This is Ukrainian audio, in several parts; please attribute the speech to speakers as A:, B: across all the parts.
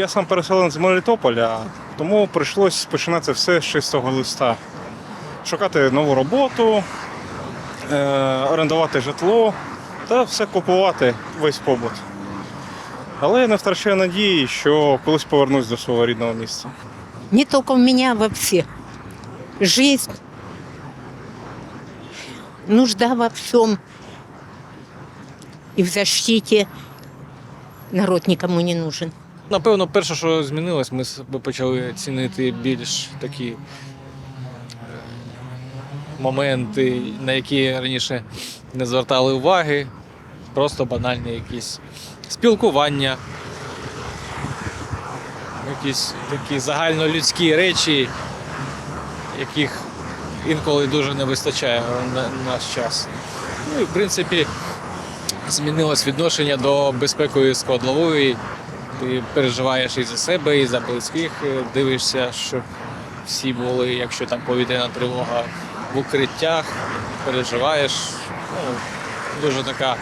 A: я сам переселенець з Мелітополя, тому прийшлось починати все з чистого листа. Шукати нову роботу, е, орендувати житло та все купувати, весь побут. Але я не втрачаю надії, що колись повернусь до свого рідного місця.
B: Не только у меня, во всех. Жизнь, нужда во всем. И в защите народ никому не нужен.
C: Напевно, перше, що змінилось, ми почали цінити більш такі е, моменти, на які раніше не звертали уваги. Просто банальні якісь спілкування, якісь такі загальнолюдські речі, яких інколи дуже не вистачає на наш час. Ну і в принципі змінилось відношення до безпекової складової. Ти переживаєш і за себе, і за близьких. е, Дивишся, щоб всі були, якщо там повітряна тривога в укриттях, переживаєш. Ну, дуже така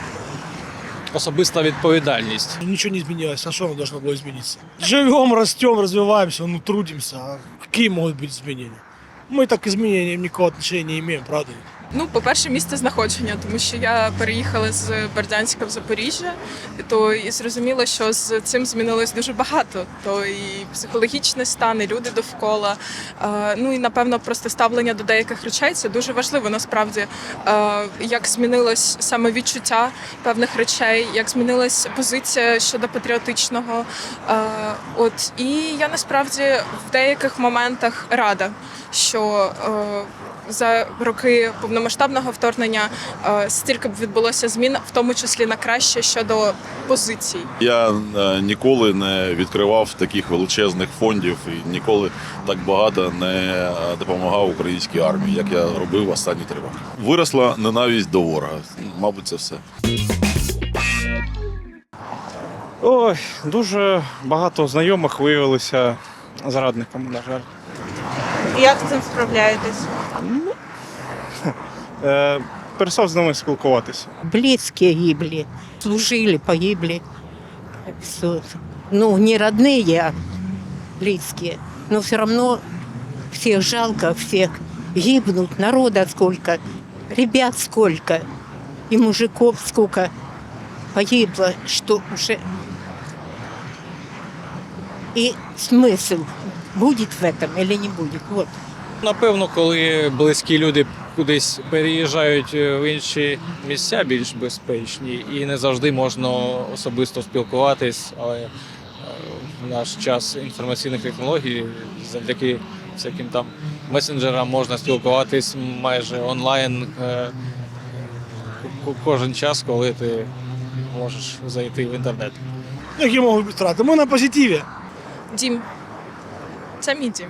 C: особиста відповідальність.
D: Ничего не изменилось. А что оно должно было измениться? Живем, растем, развиваемся, ну трудимся. А какие могут быть изменения? Мы так к изменениям никакого отношения не имеем, правда?
E: Ну, по-перше, місце знаходження, тому що я переїхала з Бердянська в Запоріжжя, то і зрозуміло, що з цим змінилось дуже багато. То і психологічний стан, і люди довкола. Е, Ну і напевно просто ставлення до деяких речей це дуже важливо насправді. Е, Як змінилось саме відчуття певних речей, як змінилась позиція щодо патріотичного. Е, От і я насправді в деяких моментах рада, що за роки повномасштабного вторгнення е, стільки б відбулося змін, в тому числі на краще щодо позицій.
F: Я е, ніколи не відкривав таких величезних фондів і ніколи так багато не е, допомагав українській армії, як я робив останні три роки. Виросла ненависть до ворога. Мабуть, це все.
A: Ой, дуже багато знайомих виявилися зрадниками, на жаль.
G: Як з цим справляєтесь?
A: Е, перестав з ними спілкуватися.
B: Близкие гибли, служили, погибли. Всё. Ну, не родные, а близкие. Но все равно всех жалко, всех гибнут, народа сколько, ребят сколько, и мужиков сколько погибло, что уже... И смысл, будет в этом или не будет. Вот.
C: Напевно, коли близькі люди кудись переїжджають е, в інші місця більш безпечні, і не завжди можна особисто спілкуватись, але е, в наш час інформаційних технологій завдяки всяким там месенджерам можна спілкуватись майже онлайн е, ко- кожен час, коли ти можеш зайти в інтернет.
D: Какие могут быть траты? Мы на позитиве.
E: Дім. Це мій дім.